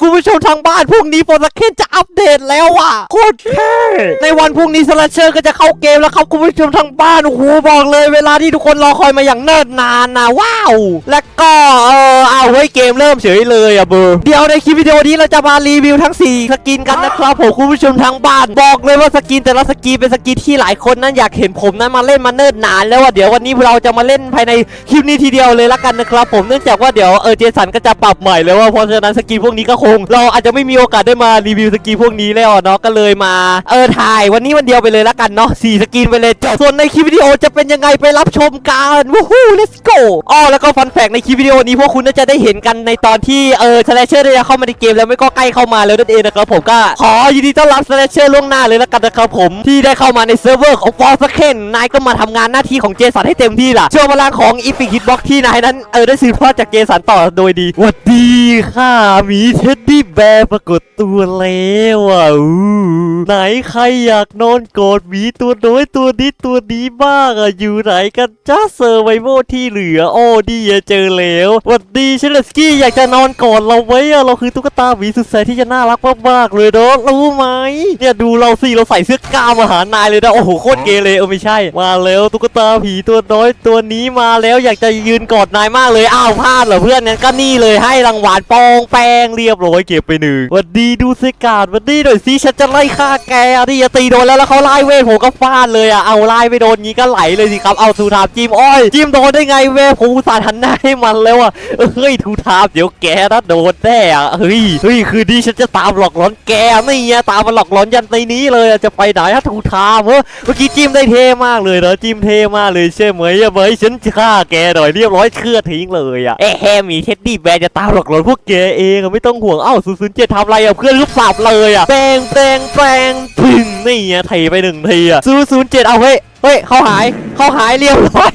คุณ ผู้ชมทางบ้านพรุ่งนี้โฟร์สเคนจะอัปเดตแล้วอะโคตรเท่ในวันพรุ่งนี้สลัชเชอร์ก็จะเข้าเกมแล้วครับคุณผู้ชมทางบ้านโอ้โหบอกเลย เวลาที่ทุกคนรอคอยมาอย่างเนิ่นนานนะว้าว และก็เออเอาเฮ้ยเกมเริ่มเฉยเลยอะเบอร์เดี๋ยวในคลิปวิดีโอนี้เราจะมารีวิวทั้ง 4 สกินกันนะครับผมคุณผู้ชมทางบ้านบอกเลยว่าสกินแต่ละสกินเป็นสกินที่หลายคนนั้นอยากเห็นผมนั้นมาเล่นมาเนิ่นนานแล้วอะเดี๋ยววันนี้เราจะมาเล่นภายในคลิปนี้ทีเดียวเลยละกันนะครับผมเนื่องจากว่าเดี๋ยวเออเจสันก็จะปรับใหม่แล้วว่าเพราะฉะนั้นสกินพวกนี้ก็คงเราอาจจะไม่มีโอกาสได้มารีวิวสกินพวกนี้แล้วอเนาะก็เลยมาเออถ่ายวันนี้วันเดียวไปเลยละกันเนาะสี่สกินไปเลยจบส่วนในคลิปวิดีโอจะเป็นยังไงไปรับชมกันวู้ฮู้ let's go อ๋อแล้วก็ฟันแฟกในคลิปวิดีโอนี้พวกคุณน่าจะได้เห็นกันในตอนที่เออสแลชเชอร์ได้เข้ามาในเกมแล้วไม่ก็ใกล้เข้ามาแล้วนั่นเองนะครับผมก็ขอยินดีต้อนรับสแลชเชอร์ล่วงหน้าเลยละกันนะครับผมที่ได้เข้ามาในเซิร์ฟเวอร์ของฟอร์สเคนนายก็มาทำงานหน้าที่ของเจสันให้เต็มที่ล่ะโชว์พลังของอีพิกฮิตบ็อกที่นายนั้นเออได้สืบทอดจากเจสันต่อโดยดีวัดดีค่ะมีเท็ดดี้แบร์ปรากฏตัวแล้วอะไหนใครอยากนอนกอดหมีตัวน้อยตัวนี้ตัวนี้บ้างอะอยู่ไหนกันจ้าเซอร์ไวโวที่เหลือ โอ้ดีอะเจอแล้วหวัดดีเชลสกี้อยากจะนอนกอดเราไว้อะเราคือตุ๊กตาหมีสุดแสนที่จะน่ารักมากๆเลยเนาะรู้ไหมเนี่ยดูเราสิเราใส่เสื้อกล้ามมาหารายเลยนะโอ้โหโคตรเกเรเออไม่ใช่ มาแล้วตุ๊กตาผีตัวน้อยตัวนี้มาแล้วอยากจะยืนกอดนายมากเลยอ้าวพลาดเหรอเพื่อนงั้นก็นี่เลยให้รางวัลปองแปงเรียบร้อยเก็บไปหนึ่งวัดดีดูเซกาดวัดดีหน่อยสิฉันจะไล่ฆ่าแกอะที่จะตีโดนแล้วแล้วเขาไล่เวทผมก็ฟาดเลยอะเอาไล่ไปโดนงี้ก็ไหลเลยสิครับเอาทูทามจิ้มอ้อยจิ้มโดนได้ไงเวทผมอุตส่าห์หันหน้าให้มันแล้วอะเฮ้ยทูทามเดี๋ยวแกนะโดนแน่อะเฮ้ยเฮ้ยคือดีฉันจะตามหลอกหลอนแกนี่ไงตามมาหลอกหลอนยันในนี้เลยจะไปไหนฮะทูทามเฮ้ยเมื่อกี้จิ้มได้เท่มากเลยนะจิ้มเท่มากเลยใช่ไหมอะเฮ้ยฉันจะฆ่าแกหน่อยเรียบร้อยเชื่อทิ้งเลยอะเอ๊ะแฮมีเท็ดดี้แบร์จะตามหลอกหลอนพวกแกเองไม่ต้องห่วงเอ้าศูนย์ศูนย์เจ็ดทำไรอะเพื่อนลูกสับเลยอะแปลงแปลงแปลงถึงนี่ไงไถไปหนึ่งทีอะศูนย์ศูนย์เจ็ดเอาเฮ้ยเฮ้ยเขาหายเขาหายเรียบร้อย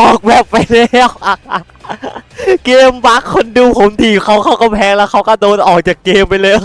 ออกแบบไปแล้ว เกมบักคนดูผมทีเขาเข้ากำแพงแล้วเขาก็โดนออกจากเกมไปเลย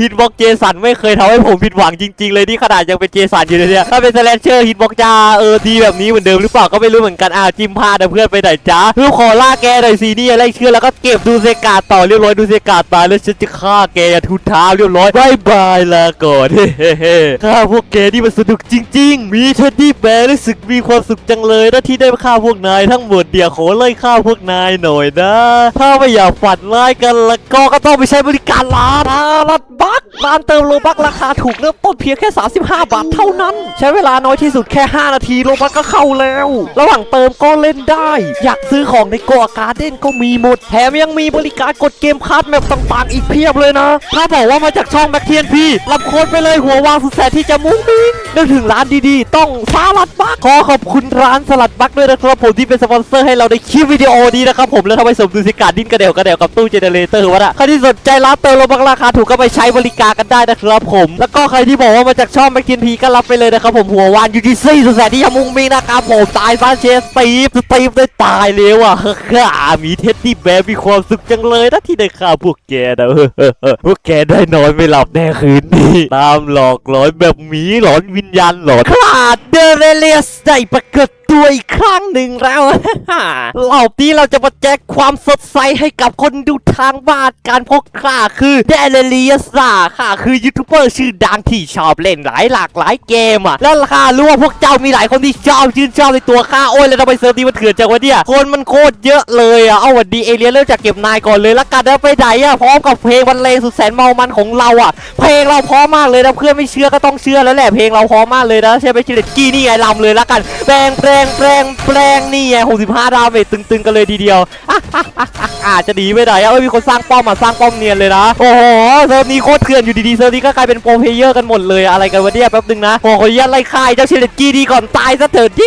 ฮิตบ็อกเจสันไม่เคยทำให้ผมผิดหวังจริง ๆ เลยนี่ขนาดยังเป็นเจสันอยู่เลยเนี่ยถ้าเป็นสแลชเชอร์ฮิตบ็อกจะเออดีแบบนี้เหมือนเดิมหรือเปล่าก็ไม่รู้เหมือนกันอ่าวจิมพลาดนะเพื่อนไปไหนจ้าเพื่อขอล่าแกหน่อยสินี่อะไรเชื่อแล้วก็เก็บดูเซกาต่อเรียบร้อยดูเซกาตายแล้วฉันจะฆ่าแกทุนท้าเรียบร้อยบายบายลาก่อนเฮ้เฮ้ฆ่าพวกแกนี่มันสนุกจริง ๆ มีเท็ดดี้แบร์รู้สึกมีความสุขจังเลยนะที่ได้ฆ่าพวกนายทั้งหมดเดี๋ยวขอไล่ฆ่าพวกนายหน่อยนะ ถ้าไม่อยากฝันร้ายกันแล้วก็ก็ต้องไปใช้บริการร้านร้านบัคร้านเติมโลบักราคาถูกเริ่มต้นเพียงแค่ 35 บาทเท่านั้น ใช้เวลาน้อยที่สุดแค่ 5 นาทีโลบักก็เข้าแล้ว ระหว่างเติมก็เล่นได้ อยากซื้อของในโกอาการ์เด้นก็มีหมด แถมยังมีบริการกดเกมคาร์ดแมปต่างๆ อีกเพียบเลยนะ ถ้าบอกว่ามาจากช่องแบ็คเทียนพี่รับโค้ดไปเลยหัววางสุดแสนที่จะมุ้งมิ้งนึกถึงร้านดีๆ ต้องสลัดบักขอขอบคุณร้านสลัดบักด้วยนะครับผมที่เป็นสปอนเซอร์ให้เราในคลิปวิดีโอนี้นะครับผมแล้วทำให้สมดุลสิการดิ้นกระเดี่ยวกระเดี่ยวกับตู้เจเนเรเตอร์วะนะใครที่สนใจร้านเติมลบราคาถูกก็ไปใช้บริการกันได้นะครับผม แล้วก็ใครที่บอกว่ามาจากช่องแบ็คเทียนพีก็รับไปเลยนะครับผมหัววานยูทีซี่สุดแสนที่จะมุ้งมิ้งนะครับผมตายซาเชสตีฟสตีฟได้ตายแล้วอะฮ่ามีเท็ดดี้แบร์มีความสุขจังเลยนะที่ได้ฆ่าวพวกแกนะพวกแกได้นอนไม่หลับแน่คืนนี้ตามหลอกหลอนแบบหมีหลอนวิญญาณหลอนคลาดเดเรเลียสได้ปรากฏ ตัวอีกครั้งหนึ่งแล้วรอบนี้เราจะมาแจกความสดใสให้กับคนดูทางบ้านการพกข้าคือเดเรเลียสค่ะคือยูทูบเบอร์ชื่อดังที่ชอบเล่นหลายหลากหลายเกมอะแล้วข้ารู้ว่าพวกเจ้ามีหลายคนที่ชอบชื่นชอบในตัวข้าโอ้ยแล้วทำไมเซิร์ฟนี้มันเถื่อนจังวะเนี่ยคนมันโคตรเยอะเลยอะเอาวัดดีเอเลียเริ่มจากเก็บนายก่อนเลยละกันนะไปไหนอะพร้อมกับเพลงบรรเลงสุดแสนเมามันของเราอะ เพลงเราพร้อมมากเลยนะเพื่อนไม่เชื่อก็ต้องเชื่อแล้วแหละเพลงเราพร้อมมากเลยนะใช่ไหมชิเลตกี้นี่ไงลำเลยละกันแปลงแปลงแปลงแปลงนี่ไง65 ดาเมจตึงๆกันเลยทีเดียวอาจจะดีไปไหนอะเอ้ยมีคนสร้างป้อมมาสร้างป้อมเนียนเลยนะ โอ้โหเซิร์ฟนี้โคตรเถื่อนอยู่ดีๆเซิร์ฟนี้ก็กลายเป็นโปรเพเยอร์กันหมดเลยอะไรกันวะเนี่ยแป๊บนึงนะขอขออนุญาตไล่ฆ่าเจ้าเชิเลตกี้ดีก่อนตายซะเถิดดิ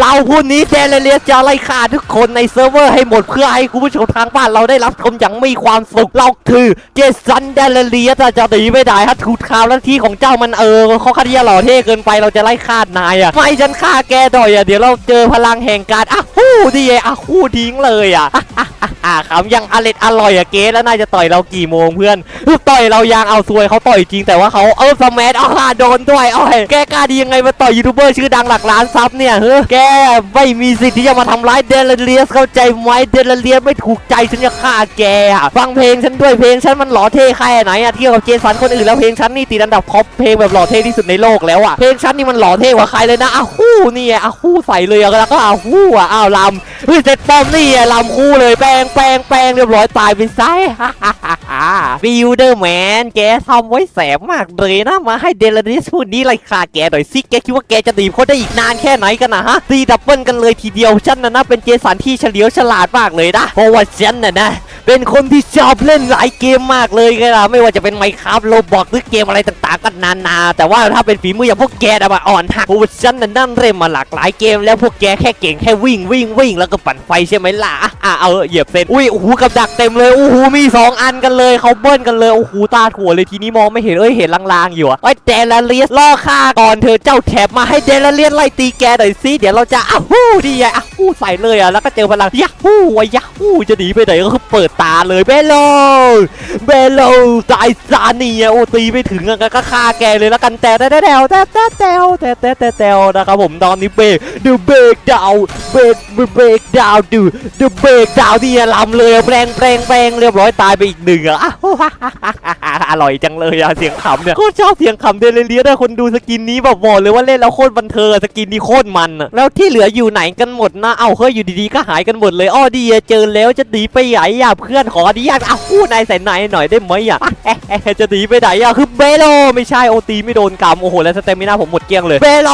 เราพูดนี้เจเลเลียสจะไล่ฆ่าทุกคนในเซิร์ฟเวอร์ให้หมดเพื่อให้คุณผู้ชมทางบ้านเราได้รับชมอย่างมีความสุขเราคือเจสันเดลเลียสจะหนีไม่ได้ฮะถูกข่าวและที่ของเจ้ามันเออเขาคดีหล่อเท่เกินไปเราจะไล่ฆ่านายอะไม่ฉันฆ่าแกดออยอะเดี๋ยวเราเจอพลังแห่งการอะฮู้ดิเยอะฮู้ทิ้งเลยอะอะคำยังอร่อยอร่อยอะเกสแล้วนายจะต่อยเรากี่โมงเพื่อนต่อยเรายังเอาซวยเขาต่อยจริงแต่ว่าเขาเออสมัเอาล่ะโดนด้วยอ้ยแกกล้าดียังไงมาต่อยยูทูบเบอร์ชื่อดังหลักล้านซับเนี่ยเฮ้ยแกไม่มีสิทธิ์ที่จะมาทำร้ายเดลเลียสเข้าใจไหมเดลเลียสไม่ถูกใจฉันจะฆ่าแกอะฟังเพลงฉันด้วยเพลงฉันมันหล่อเท่แค่ไหนอะเทียบกับเจสันคนอื่นแล้วเพลงฉันนี่ติดอันดับท็อปเพลงแบบหล่อเท่ที่สุดในโลกแล้วอะเพลงฉันนี่มันหล่อเท่กว่าใครเลยนะอ้าวนี่อ้าคู่ใส่เลยอะแล้วก็อ้าวคู่อะอ้าวลำเฮ้ยเจ็ดปอมนี่ไงลำคู่เลยแปลงแปลงแปลงเรียบร้อยตายไปซะ ฟิลเดอร์แมนแกทำไว้แสบมากเลยนะมาให้เดลนิสพูดนี้ไรค่ะแกหน่อยสิแกคิดว่าแกจะตีเขาได้อีกนานแค่ไหนกันนะฮะตีดับเบิลกันเลยทีเดียวฉันนะนะเป็นเจสันที่เฉลียวฉลาดมากเลยนะเพราะว่าฉันน่ะนะเป็นคนที่ชอบเล่นหลายเกมมากเลยไงล่ะไม่ว่าจะเป็นไมค์ครับโลบอกหรือเกมอะไรต่างๆก็นานาแต่ว่าถ้าเป็นฝีมืออย่างพวกแกนะมาอ่อนหักพว่าฉันน่ะนั่งเล่นมาหลากหลายเกม แล้วพวกแกแค่เก่งแค่วิ่งวิ่งวิ่งแล้วก็ปั่นไฟใช่ไหมล่ะอะเอาเหยียบเส้นอุ้ยโอ้โหกับดักเต็มเลยโอ้โหมีสองอันกันเลยเขาเบิ้ลกันเลยโอ้โหตาถั่วเลยทีนี้มองไม่เห็นเอ้ยเห็นลางๆอยู่อะไอ้เดลเลียสล่อฆ่าก่อนเธอเจ้าแถบมาให้เดลเลียสไล่ตีแกหน่อยสิเดี๋ยวเราจะอ้าวฮู้ดีไงอ้าวฮู้ใส่เลยอะแล้วก็เจอพลังยักฮู้วะยักฮู้จะหนีไปไหนก็คือเปิดตาเลยเบลโลเบลโลตายซาเนียโอ้ตีไม่ถึงอะก็ฆ่าแกเลยแล้วกันแต่แต่แต่แต่แต่แต่แต่แต่แต่แต่นะครับผมตอนนี้เบรกดูเบรกดาวเบรกเบรกดาวดูดูเบรกดาวนี่ลำเลยแปลงแปลงแปลงเรียบร้อยตายไปอีกหนึ่งอะอร่อยจังเลยอะเสียงขำเนี่ยโคตรชอบเสียงขำเดลเลียนะคนดูสกินนี้แบบบอกเลยว่าเล่นแล้วโคตรบันเทิงสกินนี้โคตรมันอะแล้วที่เหลืออยู่ไหนกันหมดนะเอาเฮ้ยอยู่ดีๆก็หายกันหมดเลยอ้อดีเจอแล้วจะหนีไปไหนอะเพื่อนขออนุญาตเอาพูดนายใส่นายหน่อยได้ไหมอะจะหนีไปไหนอะคือเบโลไม่ใช่โอตีไม่โดนกำโอ้โหแล้วสเตมิน่าผมหมดเกลี้ยงเลยเบโล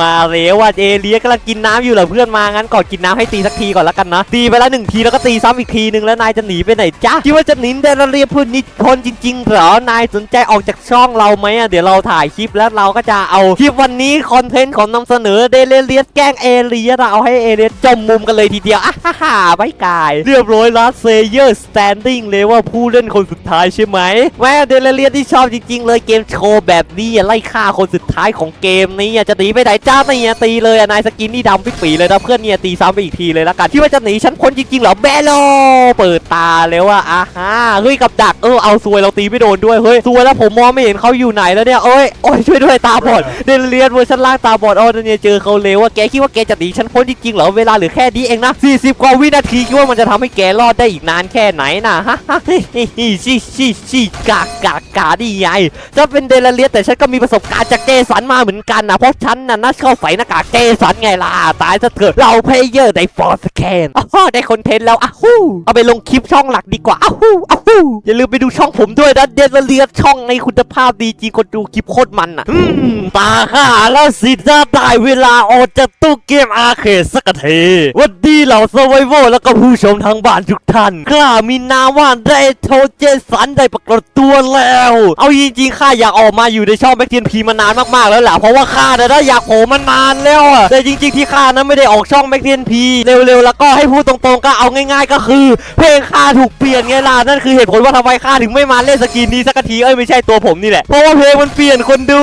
มาแล้วว่าเอเลียกำลังกินน้ำอยู่เหรอเพื่อนมางั้นก่อนกินน้ำให้ตีสักทีก่อนแล้วกันนะตีไปแล้วหนึ่งทีแล้วก็ตีซ้ำอีกทีนึงแล้วนายจะหนีไปไหนจ้าคิดว่าจะหนีเดลเลียพูดนิดคนจริงๆเหรอนายสนใจออกจากช่องเราไหมอะเดี๋ยวเราถ่ายคลิปแล้วเราก็จะเอาคลิปวันนี้คอนเทนต์ของนำเสนอเดลเลียสแกล้งเอเลียนะเอาให้เอเลียสจมมุมกันเลยทีเดียวอะฮ่าฮ่าไม่กาย เรียบร้อยลัสเซเยอร์สแตนดิ้งเลยว่าผู้เล่นคนสุดท้ายใช่ไหมแม่เดลเลียสที่ชอบจริง ๆ เลยเกมโชว์แบบนี้อะไล่ฆ่าคนสุดท้ายของเกมนี้อะจะหนีไปไหนจ้าเนี่ยตีเลยนายสกินนี่ดำปิ๊ปีเลยนะเพื่อนเนี่ยตีซ้ำไปอีกทีเลยละกันคิดว่าจะหนีฉันพ้นจริงๆเหรอแบโลเปิดตาแล้วอะอะฮะเฮ้ยกับดักเออเอาซวยเราตีไม่โดนด้วยเฮ้ยซวยแล้วผมมองไม่เห็นเขาอยู่ไหนแล้วเนี่ยเอ้ยโอ้ยช่วยด้วยตาบอดเดลเลียสเวอร์ชันล่างตาบอดอ๋อเนี่ยเจอเขาเร็วว่าแกคิดว่าแกจะหนีฉันพ้นจริงๆเหรอเวลาเหลือแค่นี้เองนะ40กว่าวินาทีคิดว่ามันจะทำให้แกรอดได้อีกนานแค่ไหนนะฮะชิชิชิกากกากกาดีไงจะเป็นเดลเลียสแต่ฉันก็มีประสบการณ์จากเจสันมาเหมือนกันนะเพราะฉันน่ะน่าเข้าใส่หน้ากากเจสันไงล่ะตายซะเถอะเราเพลเยอร์ในฟอร์สแคนอ๋อได้คอนเทนต์แล้วอ้าวฮู้เอาไปลงคลิปช่องหลักดีกว่าอ้าวฮู้อ้าวฮู้อย่าลืมไปดูช่องผมด้วยนะเดลเลียสช่องในคุณภาพดีจริงคนดูคลิปโคตรมันอะอืมตาข้าแล้วสิจะได้เวลาออกจากตู้เกมอาร์เคดสักทีวันดีเหล่าสวายโวแล้วก็ผู้ชมทางบ้านทุกท่านข้ามีนามว่าเดโทเจสันได้ปรากฏตัวแล้ว เอาจริงๆข้าอยากออกมาอยู่ในช่องแบ็กเทียนพีมานานมากๆแล้วแหละเพราะว่าข้าเนี่ยได้อยากโผล่มานานแล้วอะแต่จริง ๆที่ข้านั้นไม่ได้ออกช่องแบ็กเทียนพีเร็วๆแล้วก็ให้พูดตรงๆก็เอาง่าย ๆ ก็คือ เพลงข้าถูกเปลี่ยนไงล่ะนั่นคือเหตุผลว่าทำไมข้าถึงไม่มาเล่นสกินนี้สักทีเอ้ยไม่ใช่ตัวผมนี่แหละเพราะว่าเพลงมันเปลี่ยนคนดู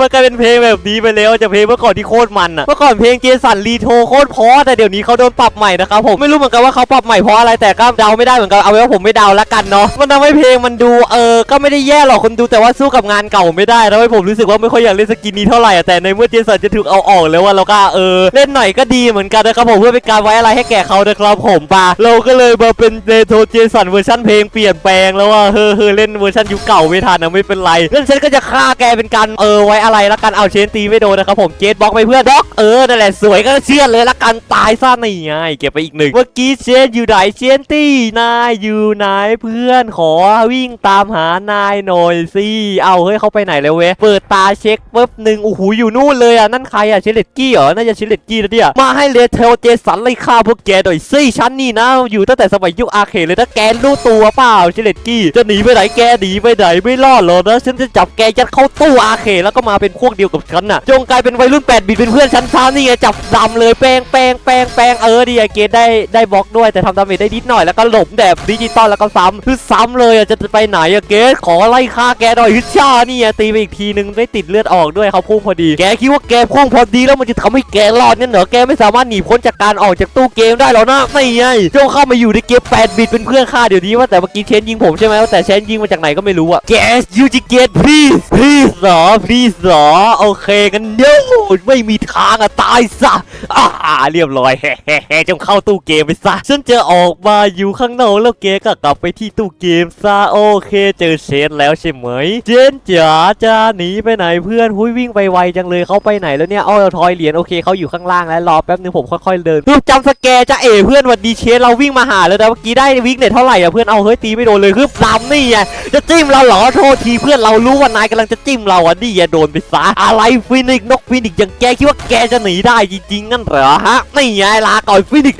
มันกลายเป็นเพลงแบบนี้ไปแล้วจากเพลงเมื่อก่อนที่โคตรมันอะเมื่อก่อนเพลงเจสันรีโทโคตรเพราะแต่เดี๋ยวนี้เขาโดนปรับใหม่นะครับผมไม่รู้เหมือนกันว่าเขาปรับใหม่เพราะอะไรแต่ก็เดาไม่ได้เหมือนกันเอาไว้ว่าผมไม่เดาละกันเนาะมันทำให้เพลงมันดูเออก็ไม่ได้แย่หรอกคนดูแต่ว่าสู้กับงานเก่าไม่ได้ทำให้ผมรู้สึกว่าไม่ค่อยอยากเล่นสกินนี้เท่าไหร่แต่ในเมื่อเจสันจะถูกเอาออกแล้วว่าเราก็เออเล่นหน่อยก็ดีเหมือนกันนะครับผมเพื่อเป็นการไว้อะไรให้แก่เขานะครับผมปะเราก็เลยมาเป็นเรโทเจสันเวอร์ชันเพลงเปลี่ยนแปลงแล้วว่าเฮ้อเฮ้อเล่นเวอร์ชันยุคเก่าไม่ทันนะไม่เป็นไรเรื่องฉันก็จะฆ่าแกเป็นการเออไว้อะไรละกันเอาเชนตีไม่โดนนะครับผมเจสบล็อกไปเพื่อนบล็อกเออนั่นแหละสวยก็เชื่อเลยละกันตายซะนี่ไงเก็บไปอีกหนึ่งเมื่อกี้เชนอยู่ไหนเชนตี้นายอยู่ไหนเพื่อนขอวิ่งตามหานายหน่อยสิเอาเฮ้ยเขาไปไหนแล้วเว้ยเปิดตาเช็คปุ๊บหนึ่งโอ้โหอยู่นู่นเลยอะนั่นใครอะเชนเลตกี้เหรอน่าจะเชนเลตกี้นะเนี่ยมาให้เลเทลเจสันไล่ฆ่าพวกแกหน่อยสิฉันนี่นะอยู่ตั้งแต่สมัยยุคอาเคเลยถ้าแกรู้ตัวเปล่าเชนเลตกี้จะหนีไปไหนแกหนีไปไหนไม่รอดหรอกนะฉันจะจับแกยัดเข้าตู้อาเขแล้วก็มาเป็นพวกเดียวกับฉันน่ะจงกลายเป็นวัยรุ่น8บิตเป็นเพื่อนฉันซ้ำนี่ไงจับดำเลยแป้งแป้งแป้งแป้งเออดีอเกดได้ได้บล็อกด้วยแต่ทำดาเมจได้นิดหน่อยแล้วก็หลบแบบดิจิตอลแล้วก็ซ้ำคือซ้ำเลยจะไปไหนอะเกดขอไล่ฆ่าแกหน่อยฮึดช่านี่อะตีไปอีกทีนึงไม่ติดเลือดออกด้วยเขาพุ่งพอดี แกคิดว่าแกพุ่งพอดีแล้วมันจะทำให้แกรอดงั้นเหรอแกไม่สามารถหนีพ้นจากการออกจากตู้เกมได้หรอกนะไม่ไงจงเข้ามาอยู่ในเกม8บิตเป็นเพื่อนข้าเดี๋ยวนี้ว่าแต่เมื่อกีเชนยิงผมใช่ไหมแต่เชนยิงมาจากไหนก็ไม่รู้อะ Guess you to get please please เหรอ please เหรอโอเคกันเดี๋ยวไม่มีทางอะตายซะอ่าเรียบร้อยเฮ้ๆจงเข้าตู้เกมไปซะฉันจะออกมาอยู่ข้างนอกแล้วแกก็กลับไปที่ตู้เกมซะโอเคเจอเชนแล้วใช่ไหมเจนจ๋าจะหนีไปไหนเพื่อนหุยวิ่งไปไวจังเลยเขาไปไหนแล้วเนี่ยอ้อทอยเหรียญโอเคเขาอยู่ข้างล่างแล้วรอแป๊บนึงผมค่อยๆเดินจำสแกจะเอ๋เพื่อนวันดีเชนเราวิ่งมาหาแล้วนะเมื่อกี้ได้วิ่งเน็ตเท่าไหร่อะเพื่อนเอาเฮ้ยตีไม่โดนเลยฮึบลำนี่ไงจะจิ้มเราเหรอโทษทีเพื่อนเรารู้ว่านายกำลังจะจิ้มเราอะนี่อย่าโดนไปซะอะไรฟินิกนกฟินิกอย่างแกคิดว่าแกจะหนีได้จริงๆงั้นเหรอฮะนี่ไงลาก่อนฟินิก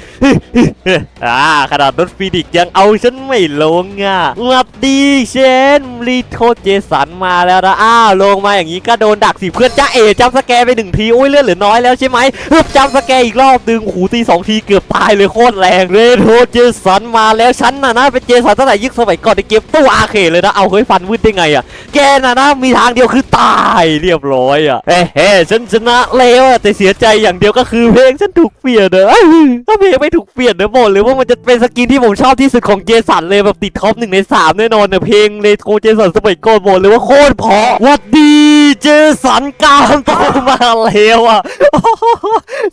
อ่าขนาดนกฟินิกยังเอาฉันไม่ลงอะสวัสดีเชนรีโทเจสันมาแล้วนะอ้าวลงมาอย่างนี้ก็โดนดักสิเพื่อนจ้าเอ๋จำสแกไปหนึ่งทีโอ้ยเลือดเหลือน้อยแล้วใช่ไหมฮึบจำสแกอีกรอบดึงหูตีสองทีเกือบตายเลยโคตรแรงเรโทเจสันมาแล้วฉันน่ะนะเป็นเจสันตั้งแต่ยุคสมัยก่อนในเกมตู้อาเคเลยนะเอาเฮ้ยฟันวืดได้ไงอะแกน่ะนะมีทางเดียวคือตายเรียบร้อยอะเฮ้เฮ้ฉันชนะแล้วแต่เสียใจอย่างเดียวก็คือเพลงฉันถูกเปลี่ยนเนอะถ้าเพลงไม่ถูกเปลี่ยนเนอะบอกเลยว่ามันจะเป็นสกินที่ผมชอบที่สุดของเจสันเลยแบบติดท็อปหนึ่งในสามแน่นอนเนอะเพลงเลโทเจสันสมัยก่อนบอกเลยว่าโคตรเพราะหวัดดีเจสันกามโตมาแล้วอะ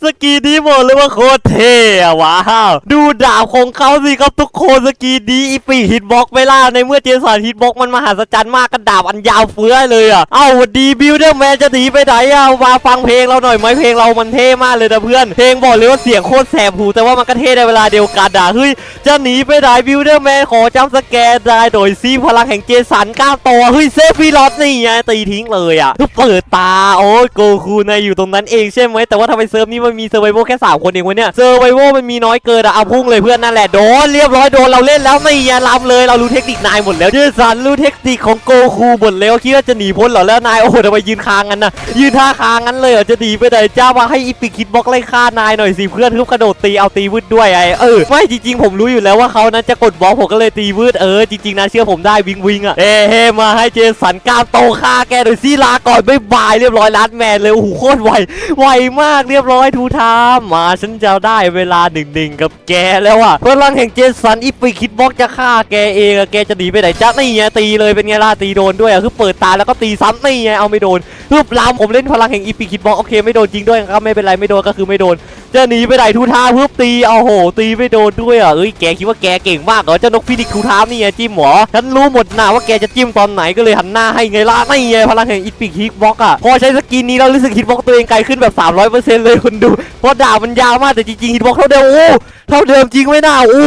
สกีนี้บอกเลยว่าโคตรเท่อะว้าวดูดาบของเขาสิครับทุกคนสกีนี้อีปีฮิตบ็อกไม่ล่าในเมื่อเจสันฮิตบ็อกมันมหัศจรรย์มากกระดาบอันยาวเฟื้อเลยอะ เอ้าดีบิวเดอร์แมนจะหนีไปไหนอะมาฟังเพลงเราหน่อยไหมเพลงเรามันเท่มากเลยนะเพื่อน เพลงบอกเลยว่าเสียงโคตรแสบหู แต่ว่ามันก็เท่ในเวลาเดียวกันอะเฮ้ยจะหนีไปไหนบิวเดอร์แมนขอจำสแกนได้โดยซีพลังแห่งเจสันก้าวตัวเฮ้ยเซฟฟีลอสนี่ไงตีทิ้งเลยอะเปิดตาโอ้ยโกคูนายอยู่ตรงนั้นเองใช่ไหมแต่ว่าทำไมเซิร์ฟนี้มันมีเซอร์ไวโวแค่สามคนเองวะเนี่ยเซอร์ไวโวมันมีน้อยเกินอะเอาพุ่งเลยเพื่อนนั่นแหละโดนเรียบร้อยโดนเราเล่นแล้วไม่อย่าลำเลยเรารู้เทคนิคนายหมดแล้วเจสันรู้เทคนิคของโกคูหมดแล้วคิดว่าจะหนีพ้นเหรอแล้วนายโอ้โหทำไมยืนคางงั้นนะยืนท่าคางงั้นเลยเหรอจะหนีไปไหนจ้ามาให้อีปิคิดบล็อกไล่ฆ่านายหน่อยสิเพื่อนทุบกระโดดตีเอาตีวืดด้วยไอเออไม่จริงๆ ผมรู้อยู่แล้วว่าเขานั้นจะกดบล็อกผมก็เลยตีวืดเออจริงๆนะเชื่อผมได้วิงวิงอะเอ้เฮ้มาให้เจสันกล้ามโตฆ่าแกหน่อยสิลาก่อนบ๊ายบายเรียบร้อยลัดแมนเลยโอ้โหโคตรไวไวมากเรียบร้อยทูทามมาฉันจะได้เวลาหนึ่งหนึ่งกับแกแล้วอะพลังแห่งเจสันอีปิคิดบล็อกจะฆ่าแกเองอะแกจะหนีไปไหนจ้านี่ไงตีเลยเป็นไงล่ะตีโดนด้วยอะคือเปิดตาแล้วก็ตีซ้ำนี่ไงเอาไม่โดนฮึบลามผมเล่นพลังแห่งอีปิกคิดบล็อกโอเคไม่โดนจริงด้วยครับไม่เป็นไรไม่โดนก็คือไม่โดนจะหนีไปไหนทูทาฮึบตีเอาโห ตีไม่โดนด้วยอะเอ้ยแกคิดว่าแกเก่งมากเหรอเจ้านกฟินิกทูทานี่ไงจิ้มหมอฉันรู้หมดนะว่าแกจะจิ้มตอนไหนก็เลยหันหน้าให้ไงล่ะนี่ไงพลังแห่งอีปิกฮิตบ็อกอะพอใช้สกินนี้เรารู้สึกฮิตบ็อกตัวเองไกลขึ้นแบบ300%เลยคุณดูเพราะดาบมันยาวมากแต่จริงๆฮิตบ็อกเท่าเดิมโอ้เท่าเดิมจริงไหมน่าโอ้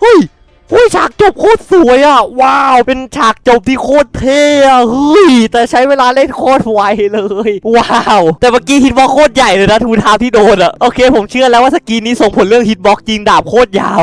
เฮ้ย อุ้ยฉากจบโคตรสวยอะ ว้าว เป็นฉากจบที่โคตรเท่อะเฮ้ย แต่ใช้เวลาเล่นโคตรไวเลย ว้าว แต่เมื่อกี้ฮิตบ็อกโคตรใหญ่เลยนะทูทามที่โดนอะ โอเค ผมเชื่อแล้วว่าสกีนนี้ส่งผลเรื่องฮิตบ็อกจริงดาบโคตรยาว